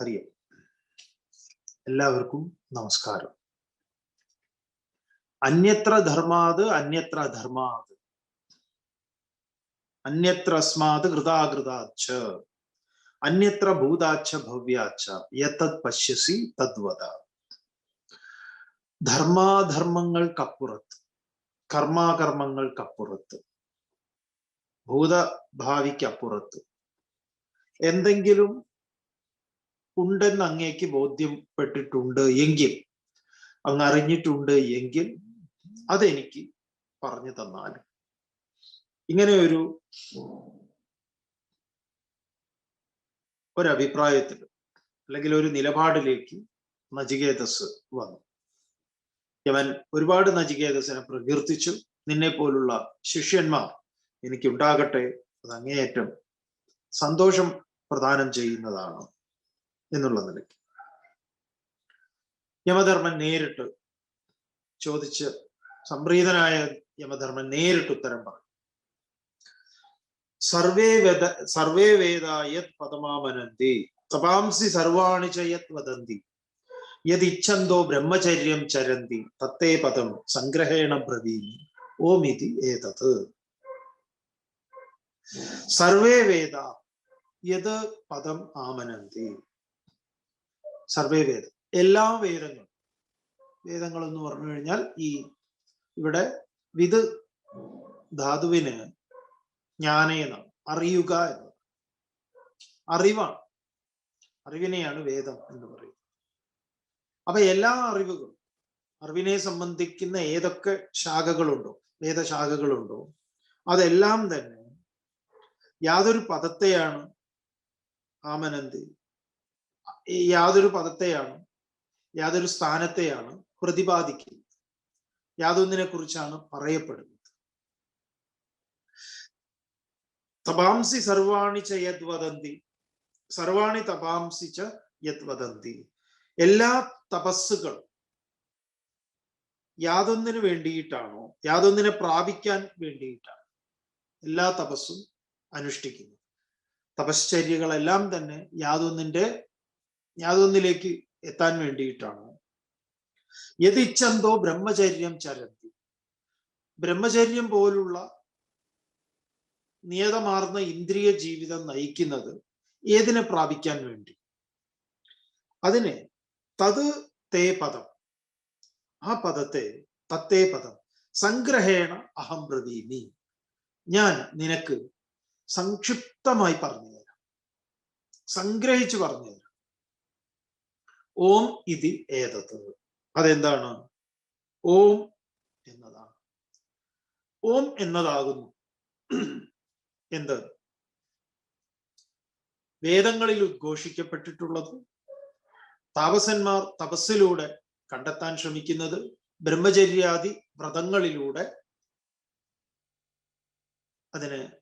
ഹരി എല്ലാവർക്കും നമസ്കാരം. അന്യത്ര ധർമാത് അന്യത്ര ധർമാത്. അന്യത്ര അസ്മാത് കൃതാകൃതാച്ച. അന്യത്ര ഭൂതാച്ച ഭവ്യാച്ച. യത്തത് പശ്യസി തദ്വത ധർമാധർമ്മങ്ങൾക്കപ്പുറത്ത് കർമാകർമ്മങ്ങൾക്കപ്പുറത്ത് ഭൂതഭാവിക്കപ്പുറത്ത് എന്തെങ്കിലും ഉണ്ടെന്ന് അങ്ങേക്ക് ബോധ്യപ്പെട്ടിട്ടുണ്ട് എങ്കിൽ അങ്ങ് അറിഞ്ഞിട്ടുണ്ട് എങ്കിൽ അതെനിക്ക് പറഞ്ഞു തന്നാൽ. ഇങ്ങനെ ഒരു ഒരഭിപ്രായത്തിൽ അല്ലെങ്കിൽ ഒരു നിലപാടിലേക്ക് നചികേതസ് വന്നു. യവൻ ഒരുപാട് നചികേതസിനെ പ്രകീർത്തിച്ചു. നിന്നെ പോലുള്ള ശിഷ്യന്മാർ എനിക്കുണ്ടാകട്ടെ. അത് അങ്ങേയറ്റം സന്തോഷം പ്രദാനം ചെയ്യുന്നതാണ്. എന്നുള്ള നിലയ്ക്ക്. യമധർമ്മൻ നേരിട്ട് ചോദിച്ച് സംപ്രീതനായ യമധർമ്മൻ നേരിട്ട് ഉത്തരം പറഞ്ഞു. സർവേ വേദ സർവേ വേദ യത് പദമാമനന്തി തപാംസി സർവാണി ചയത് യത് വദന്തി യതിച്ഛന്തോ ബ്രഹ്മചര്യം ചരന്തി തത്തേ പദം സംഗ്രഹേണ ബ്രവീമി ഓമിതി ഏതത്. സർവേ വേദ യത് പദം ആമനന്തി. സർവേ വേദം. എല്ലാ വേദങ്ങളും. വേദങ്ങൾ എന്ന് പറഞ്ഞു കഴിഞ്ഞാൽ ഈ ഇവിടെ വിത് ധാതുവിന് ജ്ഞാനേനാണ് അറിയുക എന്ന് അറിവാണ്. അറിവിനെയാണ് വേദം എന്ന് പറയുന്നത്. അപ്പൊ എല്ലാ അറിവുകളും അറിവിനെ സംബന്ധിക്കുന്ന ഏതൊക്കെ ശാഖകളുണ്ടോ വേദശാഖകളുണ്ടോ അതെല്ലാം തന്നെ യാതൊരു പദത്തെയാണ് ആമനന്തി യാതൊരു പദത്തെയാണ് യാതൊരു സ്ഥാനത്തെയാണ് പ്രതിപാദിക്കുന്നത്. യാതൊന്നിനെ കുറിച്ചാണ് പറയപ്പെടുന്നത്. തപാംസി സർവാണി ച യത് വദന്തി. സർവാണി തപാംസി ച യത് വദന്തി. എല്ലാ തപസ്സുകളും യാതൊന്നിനു വേണ്ടിയിട്ടാണോ യാതൊന്നിനെ പ്രാപിക്കാൻ വേണ്ടിയിട്ടാണ് എല്ലാ തപസ്സും അനുഷ്ഠിക്കുന്നത്. തപശ്ചര്യകളെല്ലാം തന്നെ യാതൊന്നിന്റെ യാതൊന്നിലേക്ക് എത്താൻ വേണ്ടിയിട്ടാണ്. യതിച്ഛന്തോ ബ്രഹ്മചര്യം ചരന്തി. ബ്രഹ്മചര്യം പോലുള്ള നിയതമാർന്ന ഇന്ദ്രിയ ജീവിതം നയിക്കുന്നത് ഏതിനെ പ്രാപിക്കാൻ വേണ്ടി? അതിനെ തത് തേ പദം. ആ പദത്തെ തത്തേ പദം. സംഗ്രഹേണ അഹം പ്രതീമി. ഞാൻ നിനക്ക് സംക്ഷിപ്തമായി പറഞ്ഞുതരാം. സംഗ്രഹിച്ചു പറഞ്ഞു തരാം ഓം ഇതി ഏതത്. അതെന്താണ്? ഓം എന്നതാണ്. ഓം എന്നതാകുന്നു. എന്ത്? വേദങ്ങളിൽ ഉദ്ഘോഷിക്കപ്പെട്ടിട്ടുള്ളത് താപസന്മാർ തപസ്സിലൂടെ കണ്ടെത്താൻ ശ്രമിക്കുന്നത് ബ്രഹ്മചര്യാദി വ്രതങ്ങളിലൂടെ അതിനെ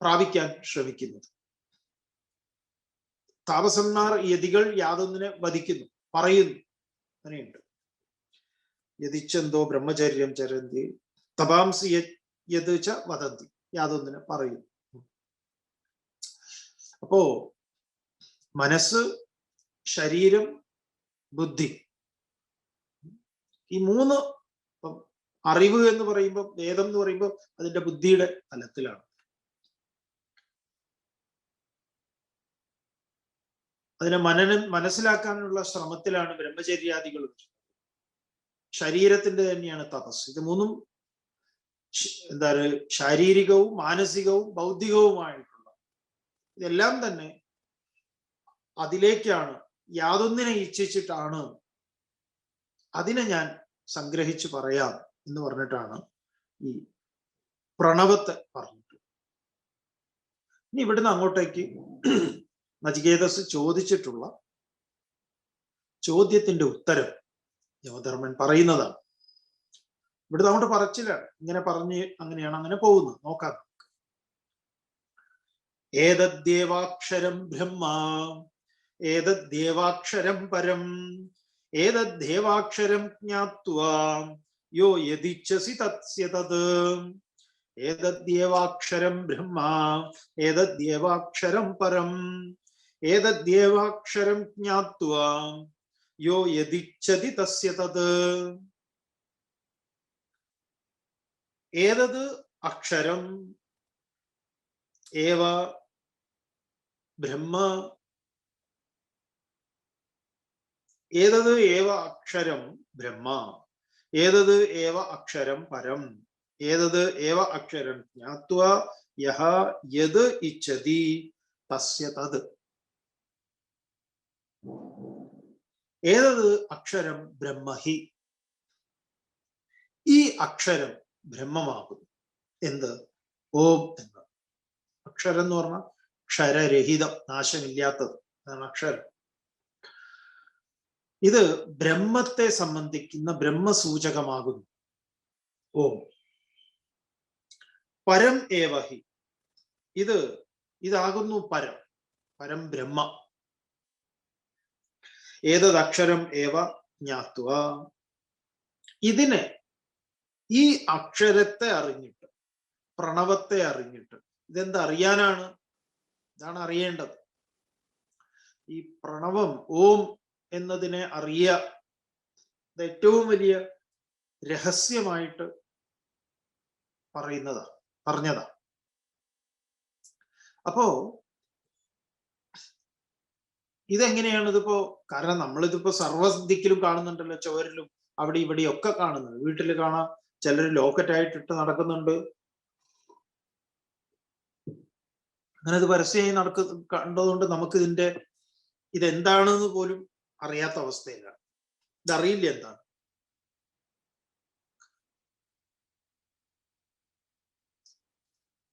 പ്രാപിക്കാൻ ശ്രമിക്കുന്നത്. താപസന്മാർ യതികൾ യാതൊന്നിനെ വധിക്കുന്നു പറയുന്നു. അങ്ങനെയുണ്ട്. യതിച്ചെന്തോ ബ്രഹ്മചര്യം ചരന്തി തപാംസി യത് ച വദന്തി യാതൊന്നിനെ പറയുന്നു. അപ്പോ മനസ്സ് ശരീരം ബുദ്ധി ഈ മൂന്ന് അറിവ് എന്ന് പറയുമ്പോൾ വേദം എന്ന് പറയുമ്പോൾ അതിന്റെ ബുദ്ധിയുടെ തലത്തിലാണ്. അതിനെ മനനം മനസ്സിലാക്കാനുള്ള ശ്രമത്തിലാണ് ബ്രഹ്മചര്യാദികൾ ശരീരത്തിന്റെ തന്നെയാണ് തപസ്. ഇത് മൂന്നും എന്താ ശാരീരികവും മാനസികവും ബൗദ്ധികവുമായിട്ടുള്ള ഇതെല്ലാം തന്നെ അതിലേക്കാണ് യാതൊന്നിനെ ഇച്ഛിച്ചിട്ടാണ് അതിനെ ഞാൻ സംഗ്രഹിച്ചു പറയാം എന്ന് പറഞ്ഞിട്ടാണ് ഈ പ്രണവത്തെ പറഞ്ഞിട്ട് ഇനി ഇവിടുന്ന് അങ്ങോട്ടേക്ക് നചികേതസ് ചോദിച്ചിട്ടുള്ള ചോദ്യത്തിന്റെ ഉത്തരം യമധർമ്മൻ പറയുന്നതാണ്. ഇവിടുന്ന് അങ്ങോട്ട് പറച്ചിലാണ്. ഇങ്ങനെ പറഞ്ഞ് അങ്ങനെയാണ് അങ്ങനെ പോകുന്നത്. നോക്കാം ഏതദ്ദേവാക്ഷരം ബ്രഹ്മ ഏതദ്ദേവാക്ഷരം പരം ഏതദ്ദേവാക്ഷരം ജ്ഞാത്വാ യോ യതിച്ഛസി തത്സ്യ തത്. ഏതദ്യേവാക്ഷരം ബ്രഹ്മ ഏതദ്യേവാക്ഷരം പരം. ഏതദ്യേവാക്ഷരം ജ്ഞാത്വാ യോ യതിച്ഛതി തസ്യ തത് ഏതത് അക്ഷരം ഏവ ബ്രഹ്മ ഏതത് ഏവ അക്ഷരം ബ്രഹ്മ ഏതത് ഏവ അക്ഷരം പരം ഏതത് ഏവ അക്ഷരം ജ്ഞാത്വ യഹ യത് ഇച്ഛതി തസ്യ തത് ഏതത് അക്ഷരം ബ്രഹ്മഹി? ഈ അക്ഷരം ബ്രഹ്മമാകുന്നു. എന്ത്? ഓം എന്ന്. അക്ഷരം എന്ന് പറഞ്ഞാൽ ക്ഷരരഹിതം നാശമില്ലാത്തത്. അതാണ് അക്ഷരം. ഇത് ബ്രഹ്മത്തെ സംബന്ധിക്കുന്ന ബ്രഹ്മസൂചകമാകുന്നു. ഓം. പരം ഏവഹി. ഇത് ഇതാകുന്നു പരം. പരം ബ്രഹ്മ. ഏതദക്ഷരം ഏവ ജ്ഞാത്വ? ഇതിനെ ഈ അക്ഷരത്തെ അറിഞ്ഞിട്ട് പ്രണവത്തെ അറിഞ്ഞിട്ട് ഇതെന്തറിയാനാണ് ഇതാണ് അറിയേണ്ടത്. ഈ പ്രണവം ഓം എന്നതിനെ അറിയ ഏറ്റവും വലിയ രഹസ്യമായിട്ട് പറയുന്നതാ പറഞ്ഞതാ. അപ്പോ ഇതെങ്ങനെയാണ് ഇതിപ്പോ? കാരണം നമ്മളിതിപ്പോ സർവദിക്കിലും കാണുന്നുണ്ടല്ലോ ചോരലും അവിടെ ഇവിടെ ഒക്കെ കാണുന്നത്. വീട്ടിൽ കാണാം ചിലർ ലോക്കറ്റ് ആയിട്ട് ഇട്ട് നടക്കുന്നുണ്ട്. അങ്ങനെ ഇത് പരസ്യമായി നടക്ക കണ്ടതുകൊണ്ട് നമുക്ക് ഇതിന്റെ ഇതെന്താണെന്ന് പോലും അറിയാത്ത അവസ്ഥയിലാണ്. ഇതറിയില്ല എന്താണ്.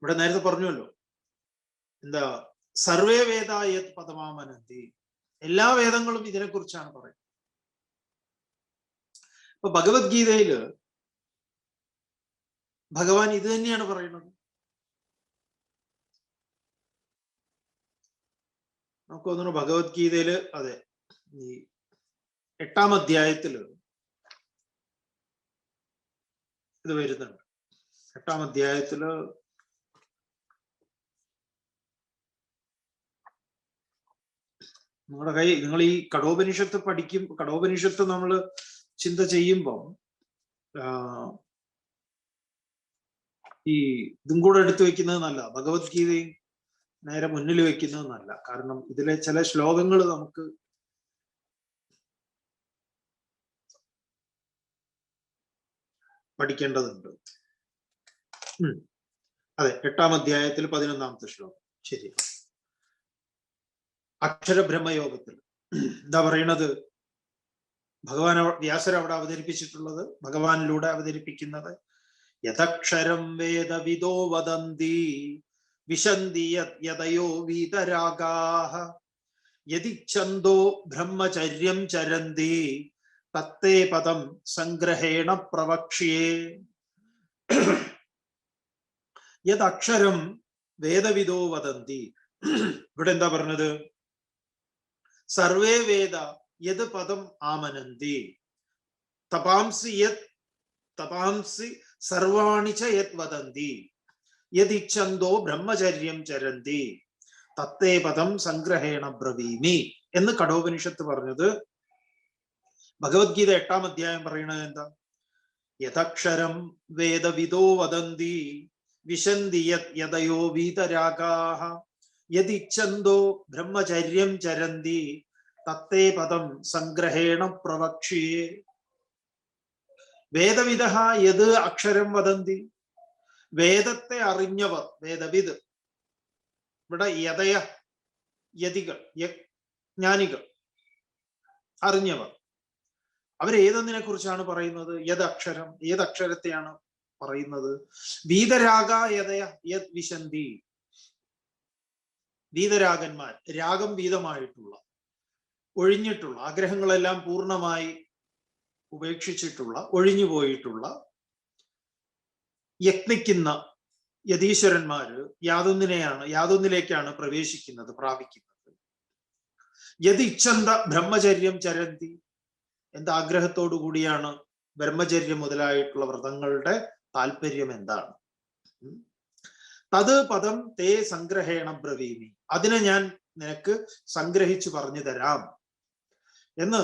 ഇവിടെ നേരത്തെ പറഞ്ഞുവല്ലോ. എന്താ? സർവേ വേദായ പദമാമനന്തി. എല്ലാ വേദങ്ങളും ഇതിനെക്കുറിച്ചാണ് പറയുന്നത്. ഇപ്പൊ ഭഗവത്ഗീതയിൽ ഭഗവാൻ ഇത് തന്നെയാണ് പറയുന്നത്. നമുക്ക് തോന്നുന്നു ഭഗവത്ഗീതയിൽ അതെ ഈ എട്ടാം അധ്യായത്തിൽ ഇത് വരുന്നുണ്ട്. എട്ടാം അധ്യായത്തിൽ നിങ്ങളുടെ കൈ നിങ്ങൾ ഈ കടോപനിഷത്ത് പഠിക്കും കടോപനിഷത്ത് നമ്മൾ ചിന്ത ചെയ്യുമ്പം ഈ ഇതും കൂടെ എടുത്തു വെക്കുന്നത് നല്ല ഭഗവത്ഗീതയും നേരെ മുന്നിൽ വെക്കുന്നത് നല്ല. കാരണം ഇതിലെ ചില ശ്ലോകങ്ങൾ നമുക്ക് പഠിക്കേണ്ടതുണ്ട്. അതെ എട്ടാം അധ്യായത്തിൽ പതിനൊന്നാമത്തെ ശ്ലോകം. ശരി. അക്ഷരബ്രഹ്മയോഗത്തിൽ. എന്താ പറയണത് ഭഗവാൻ വ്യാസർ അവിടെ അവതരിപ്പിച്ചിട്ടുള്ളത് ഭഗവാനിലൂടെ അവതരിപ്പിക്കുന്നത്. യഥക്ഷരം വേദവിദോ വദന്തി വിശന്തി യതയോ വീതരാഗാഹ യതിച്ഛന്തോ ബ്രഹ്മചര്യം ചരന്തി തത്തേ പദം സംഗ്രഹേണ പ്രവക്ഷ്യേ. യദക്ഷരം വേദവിദോ വദന്തി. ഇവിടെ എന്താ പറഞ്ഞത്? സർവേ വേദ യത് പദം ആമനന്തി. തപാംസി യത് തപാംസി സർവാണി ച യത് വദന്തി. യദിച്ഛന്തോ ബ്രഹ്മചര്യം ചരന്തി. തത്തേ പദം സംഗ്രഹേണ ബ്രവീമി എന്ന് കടോപനിഷത്ത് പറഞ്ഞത്. ഭഗവത്ഗീത എട്ടാം അധ്യായം പറയുന്നത് എന്താ? യഥക്ഷരം വേദവിദോ വദന്തി വിശന്തി യതയോ വീതരാഗാഹ. യദിച്ഛന്തോ ബ്രഹ്മചര്യം ചരന്തി തത്തേ പദം സംഗ്രഹേണ പ്രവക്ഷ്യേ വേദവിധ യത് അക്ഷരം വദന്തി. വേദത്തെ അറിഞ്ഞവർ വേദവിദ് ഇവിടെ യഥയ യതികൾ ജ്ഞാനികൾ അറിഞ്ഞവർ. അവരേതൊന്നിനെ കുറിച്ചാണ് പറയുന്നത് യദക്ഷരം ഏതക്ഷരത്തെയാണ് പറയുന്നത്? വീതരാഗ യഥയ യത് വിശന്തി. വീതരാഗന്മാർ രാഗം വീതമായിട്ടുള്ള ഒഴിഞ്ഞിട്ടുള്ള ആഗ്രഹങ്ങളെല്ലാം പൂർണമായി ഉപേക്ഷിച്ചിട്ടുള്ള ഒഴിഞ്ഞുപോയിട്ടുള്ള യത്നിക്കുന്ന യതീശ്വരന്മാര് യാതൊന്നിനെയാണ് യാതൊന്നിലേക്കാണ് പ്രവേശിക്കുന്നത് പ്രാപിക്കുന്നത്. യതിച്ഛന്ത ബ്രഹ്മചര്യം ചരന്തി എന്താഗ്രഹത്തോടു കൂടിയാണ് ബ്രഹ്മചര്യം മുതലായിട്ടുള്ള വ്രതങ്ങളുടെ താല്പര്യം എന്താണ്? തത് പദം തേ സംഗ്രഹേണ ബ്രവീമി. അതിനെ ഞാൻ നിനക്ക് സംഗ്രഹിച്ചു പറഞ്ഞു തരാം. എന്ന്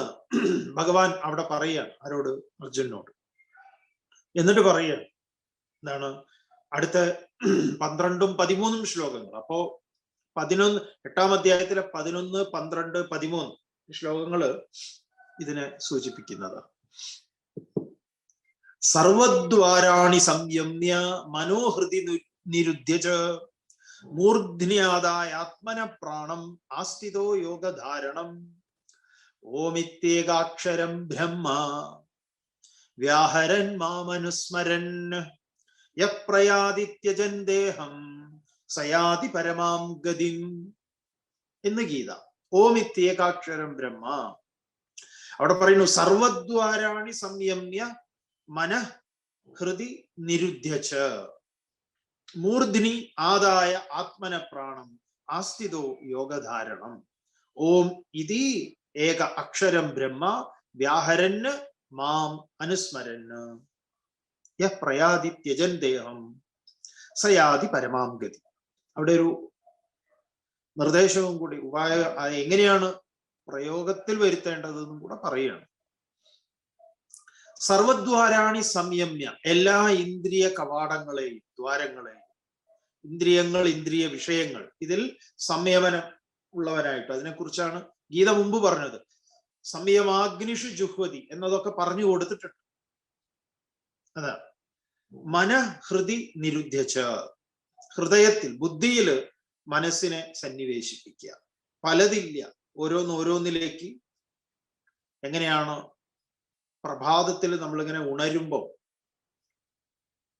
ഭഗവാൻ അവിടെ പറയുകയാണ് ആരോട്? അർജുനോട് എന്നിട്ട് പറയുകയാണ്. എന്താണ്? അടുത്ത പന്ത്രണ്ടും പതിമൂന്നും ശ്ലോകങ്ങൾ. അപ്പോ പതിനൊന്ന് എട്ടാം അധ്യായത്തിലെ പതിനൊന്ന് പന്ത്രണ്ട് പതിമൂന്ന് ശ്ലോകങ്ങൾ ഇതിനെ സൂചിപ്പിക്കുന്നത്. സർവദ്വാരാണി സംയമ്യ മനോഹൃതി നിരുദ്ധ്യ മൂർധ്നിയാതായ ആത്മന പ്രാണം ആസ്തിതോ യോഗധാരണം. ഓമിത്യേകാക്ഷരം ബ്രഹ്മ വ്യാഹരൻ മാമനുസ്മരൻ യപ്രയാദിത്യജൻ ദേഹം സയാതി പരമാം ഗതിം എന്ന് ഗീത. ഓമിത്യേകാക്ഷരം ബ്രഹ്മ. അവിടെ പറയുന്നു സർവദ്വാരാണി സംയമ്യ മന ഹൃദി നിരുദ്ധ്യച്ച മൂർധ്നി ആദായ ആത്മന പ്രാണം ആസ്തിദോ യോഗധാരണം. ഓം ഇതി ഏക അക്ഷരം ബ്രഹ്മ വ്യാഹരന് മാം അനുസ്മരന് പ്രയാതി ത്യജൻ ദേഹം. സയാതി പരമാം ഗതി. അവിടെ ഒരു നിർദ്ദേശവും കൂടി ഉപായ എങ്ങനെയാണ് പ്രയോഗത്തിൽ വരുത്തേണ്ടതെന്നും കൂടെ പറയുകയാണ്. സർവദ്വാരാണി സംയമ്യ എല്ലാ ഇന്ദ്രിയ കവാടങ്ങളെയും ദ്വാരങ്ങളെയും ഇന്ദ്രിയങ്ങൾ ഇന്ദ്രിയ വിഷയങ്ങൾ. ഇതിൽ സംയമനം ഉള്ളവരായിട്ട്. അതിനെക്കുറിച്ചാണ് ഗീത മുമ്പ് പറഞ്ഞത്. സംയമാഗ്നിഷു ജുഹ്വതി എന്നതൊക്കെ പറഞ്ഞു കൊടുത്തിട്ടുണ്ട്. അതാ. മനഹൃതി നിരുദ്ധ്യച്ച. ഹൃദയത്തിൽ ബുദ്ധിയിൽ മനസ്സിനെ സന്നിവേശിപ്പിക്കുക. പലതില്ല. ഓരോന്ന് ഓരോന്നിലേക്ക് എങ്ങനെയാണ് പ്രഭാതത്തിൽ നമ്മളിങ്ങനെ ഉണരുമ്പോൾ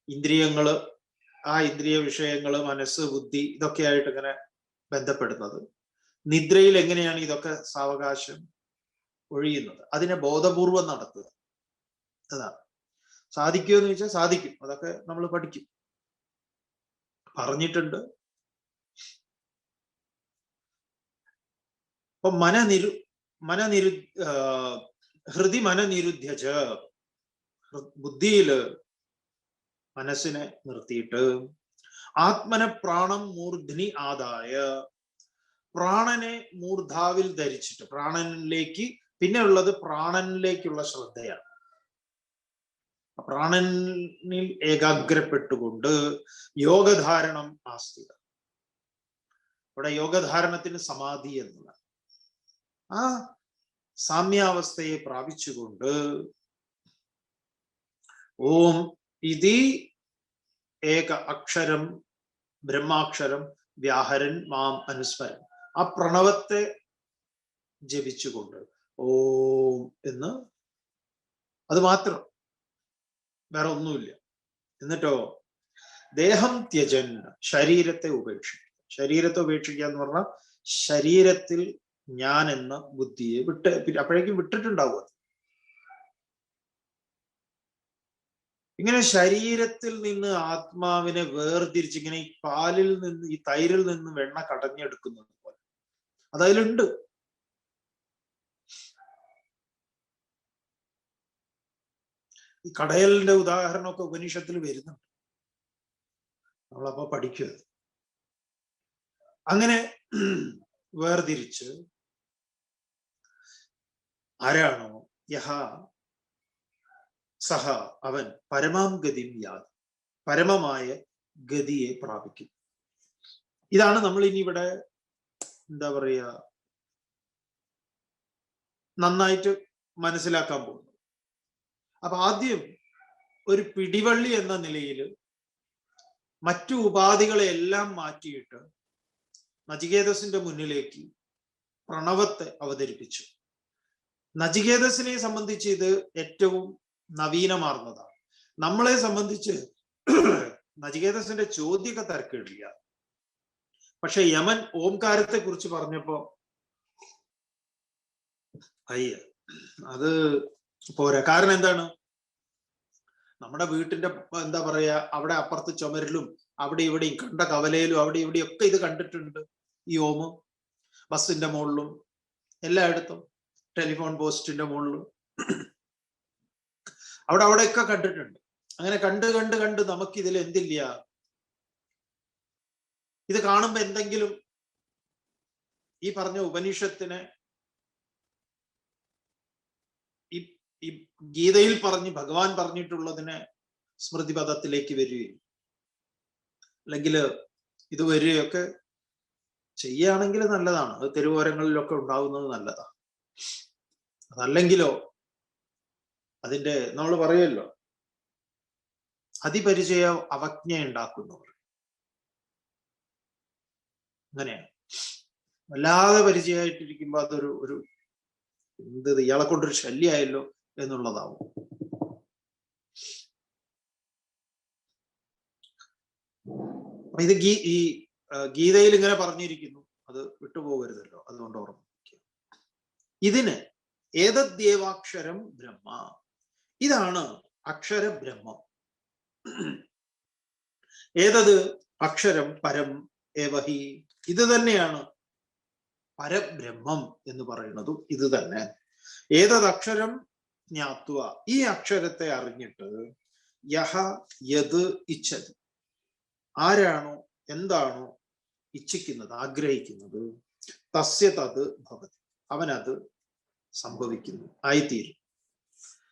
ഇന്ദ്രിയങ്ങൾ ആ ഇന്ദ്രിയ വിഷയങ്ങൾ മനസ്സ് ബുദ്ധി ഇതൊക്കെയായിട്ട് ഇങ്ങനെ ബന്ധപ്പെടുന്നത്. നിദ്രയിൽ എങ്ങനെയാണ് ഇതൊക്കെ സാവകാശം ഒഴിയുന്നത്? അതിനെ ബോധപൂർവം നടത്തുക. അതാണ്. സാധിക്കുമോ എന്ന് ചോദിച്ചാൽ സാധിക്കും. അതൊക്കെ നമ്മൾ പഠിക്കും. പറഞ്ഞിട്ടുണ്ട്. അപ്പൊ മനനിരു മനനിരു ഹൃദി മനനിരുദ്ധ്യജ. ബുദ്ധിയിൽ മനസ്സിനെ നിർത്തിയിട്ട് ആത്മന പ്രാണം മൂർധ്നി ആദായ. പ്രാണനെ മൂർധാവിൽ ധരിച്ചിട്ട് പ്രാണനിലേക്ക് പിന്നെ ഉള്ളത് പ്രാണനിലേക്കുള്ള ശ്രദ്ധയാണ്. പ്രാണനിൽ ഏകാഗ്രപ്പെട്ടുകൊണ്ട് യോഗധാരണം ആസ്തിക. ഇവിടെ യോഗധാരണത്തിന് സമാധി എന്നുള്ള ആ സാമ്യാവസ്ഥയെ പ്രാപിച്ചുകൊണ്ട് ഓം ഇതി ഏക അക്ഷരം ബ്രഹ്മാക്ഷരം വ്യാഹരൻ മാം അനുസ്മരൻ. ആ പ്രണവത്തെ ജപിച്ചുകൊണ്ട് ഓം എന്ന് അത് മാത്രം. വേറെ ഒന്നുമില്ല. എന്നിട്ടോ? ദേഹം ത്യജൻ ശരീരത്തെ ഉപേക്ഷിക്കുക. ശരീരത്തെ ഉപേക്ഷിക്കുക എന്ന് പറഞ്ഞാൽ ശരീരത്തിൽ ഞാൻ എന്ന ബുദ്ധിയെ വിട്ട് അപ്പോഴേക്കും വിട്ടിട്ടുണ്ടാവും അത് ഇങ്ങനെ ശരീരത്തിൽ നിന്ന് ആത്മാവിനെ വേർതിരിച്ച് ഇങ്ങനെ ഈ പാലിൽ നിന്ന് ഈ തൈരിൽ നിന്ന് വെണ്ണ കടഞ്ഞെടുക്കുന്നത് പോലെ. അതതിലുണ്ട്. ഈ കടയലിന്റെ ഉദാഹരണമൊക്കെ ഉപനിഷത്തിൽ വരുന്നുണ്ട്. നമ്മളപ്പോ പഠിക്കുക അങ്ങനെ വേർതിരിച്ച് ആരാണോ യഹ സഹ അവൻ പരമാം ഗതിം യാത് പരമമായ ഗതിയെ പ്രാപിക്കും. ഇതാണ് നമ്മൾ ഇനി ഇവിടെ എന്താ പറയുക നന്നായിട്ട് മനസ്സിലാക്കാൻ പോകുന്നത്. അപ്പൊ ആദ്യം ഒരു പിടിവള്ളി എന്ന നിലയിൽ മറ്റു ഉപാധികളെ എല്ലാം മാറ്റിയിട്ട് നചികേതസിന്റെ മുന്നിലേക്ക് പ്രണവത്തെ അവതരിപ്പിച്ചു. നചികേതസിനെ സംബന്ധിച്ച് ഇത് ഏറ്റവും നവീനമാർന്നതാണ്. നമ്മളെ സംബന്ധിച്ച് നചികേതസിന്റെ ചോദ്യമൊക്കെ തരക്കേടില്ല പക്ഷെ യമൻ ഓംകാരത്തെ കുറിച്ച് പറഞ്ഞപ്പോ അയ്യ അത് പോരാ. കാരണം എന്താണ്? നമ്മുടെ വീട്ടിന്റെ എന്താ പറയാ അവിടെ അപ്പുറത്ത് ചുമരിലും അവിടെ ഇവിടെയും കണ്ട കവലയിലും അവിടെ ഇവിടെയും ഒക്കെ ഇത് കണ്ടിട്ടുണ്ട് ഈ ഓമ്. ബസ്സിന്റെ മുകളിലും എല്ലായിടത്തും ടെലിഫോൺ പോസ്റ്റിന്റെ മുകളിലും അവിടെ അവിടെയൊക്കെ കണ്ടിട്ടുണ്ട്. അങ്ങനെ കണ്ട് കണ്ട് കണ്ട് നമുക്ക് ഇതിൽ എന്തില്ല? ഇത് കാണുമ്പോ എന്തെങ്കിലും ഈ പറഞ്ഞ ഉപനിഷത്തിന് ഈ ഗീതയിൽ പറഞ്ഞ് ഭഗവാൻ പറഞ്ഞിട്ടുള്ളതിനെ സ്മൃതിപഥത്തിലേക്ക് വരികയും അല്ലെങ്കിൽ ഇത് വരികയൊക്കെ ചെയ്യുകയാണെങ്കിൽ നല്ലതാണ്. അത് തെരുവോരങ്ങളിലൊക്കെ ഉണ്ടാവുന്നത് നല്ലതാണ്. അതല്ലെങ്കിലോ അതിന്റെ നമ്മൾ പറയുമല്ലോ അതിപരിചയ അവജ്ഞ ഉണ്ടാക്കുന്നവർ. അങ്ങനെയാണ്. വല്ലാതെ പരിചയമായിട്ടിരിക്കുമ്പോ അതൊരു ഒരു എന്ത് ഇയാളെ കൊണ്ടൊരു ശല്യമായല്ലോ എന്നുള്ളതാവും. ഇത് ഗീ ഈ ഗീതയിൽ ഇങ്ങനെ പറഞ്ഞിരിക്കുന്നു. അത് വിട്ടുപോകരുതല്ലോ. അതുകൊണ്ട് ഓർമ്മിക്കുക. ഇതിന് ഏതദ്യേവാക്ഷരം ബ്രഹ്മ? ഇതാണ് അക്ഷര ബ്രഹ്മം ഏതത്? അക്ഷരം പരം ഏവഹി. ഇത് തന്നെയാണ് പരബ്രഹ്മം എന്ന് പറയുന്നതും ഇത് തന്നെ. ഏതത് അക്ഷരം? ജ്ഞാത്വ. ഈ അക്ഷരത്തെ അറിഞ്ഞിട്ട് യഹ യത് ഇച്ഛത്. ആരാണോ? എന്താണോ? ഇച്ഛിക്കുന്നത് ആഗ്രഹിക്കുന്നത്. തസ്യ തത് ഭവതി. അവനത് സംഭവിക്കുന്നു. ആയിത്തീരും.